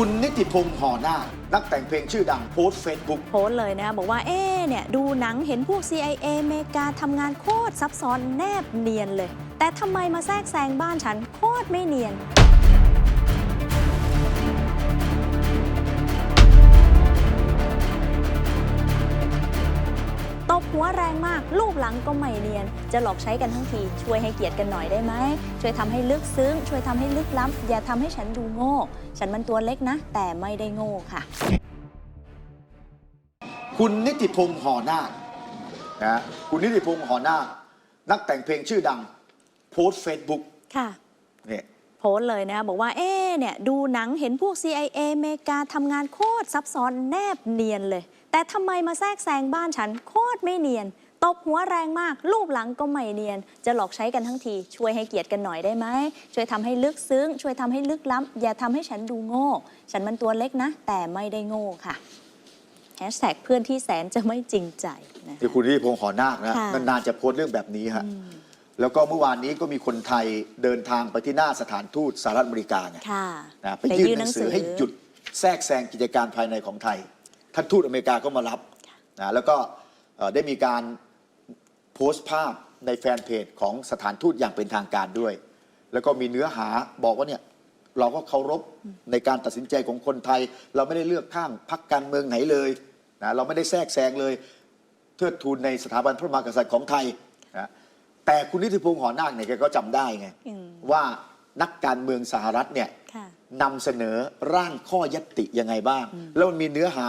คุณนิติพงษ์ห่อนาคนักแต่งเพลงชื่อดังโพสต์เฟซบุ๊กโพสต์เลยนะบอกว่าเอ๊เนี่ยดูหนังเห็นพวก CIA อเมริกาทำงานโคตรซับซ้อนแนบเนียนเลย แต่ทำไมมาแทรกแซงบ้านฉันโคตรไม่เนียน ตบหัวแรงมากรูปหลังก็ไม่เนียน จะหลอกใช้กันทั้งที ช่วยให้เกียรติกันหน่อยได้ไหม ช่วยทำให้ลึกซึ้ง ช่วยทำให้ลึกล้ำอย่าทำให้ฉันดูโง่ ฉันมันตัวเล็กนะ แต่ไม่ได้โง่ค่ะ คุณนิติพงษ์ห่อนาคนะคุณนิติพงษ์ห่อนาคนักแต่งเพลงชื่อดัง โพสต์เฟซบุ๊กค่ะเนี่ยโพสต์เลยนะบอกว่าเอ๊ะเนี่ยดูหนังเห็นพวก CIA อเมริกาทำงานโคตรซับซ้อนแนบเนียนเลย แต่ทำไมมาแทรกแซงบ้านฉันโคตรไม่เนียน ตบหัวแรงมาก รูปหลังก็ไม่เนียน จะหลอกใช้กันทั้งที ช่วยให้เกียรติกันหน่อยได้ไหม ช่วยทำให้ลึกซึ้ง ช่วยทำให้ลึกล้ำ อย่าทำให้ฉันดูโง่ ฉันมันตัวเล็กนะ แต่ไม่ได้โง่ค่ะแฮชแท็กเพื่อนที่แสนจะไม่จริงใจนะที่คุณนิติพงษ์ห่อนาคนะค่ะนานๆจะโพสต์เรื่องแบบนี้ฮะแล้วก็เมื่อวานนี้ก็มีคนไทยเดินทางไปที่หน้าสถานทูตสหรัฐอเมริกาไงค่ะนะไปยื่นหนังสือให้หยุดแทรกแซงกิจการภายในของไทย ท่านทูตอเมริกาก็มารับนะแล้วก็เอ่อได้มีการโพสต์ภาพในแฟนเพจของสถานทูตอย่างเป็นทางการด้วย แล้วก็มีเนื้อหาบอกว่าเนี่ยเราก็เคารพในการตัดสินใจของคนไทย เราไม่ได้เลือกข้างพักการเมืองไหนเลยนะเราไม่ได้แทรกแซงเลยเทิดทูนในสถาบันพระมหากษัตริย์ของไทยนะแต่คุณนิติพงษ์หอนาคเนี่ยแกก็จำได้ไงอืมว่านักการเมืองสหรัฐเนี่ยค่ะนำเสนอร่างข้อยตติยังไงบ้าง แล้วมันมีเนื้อหา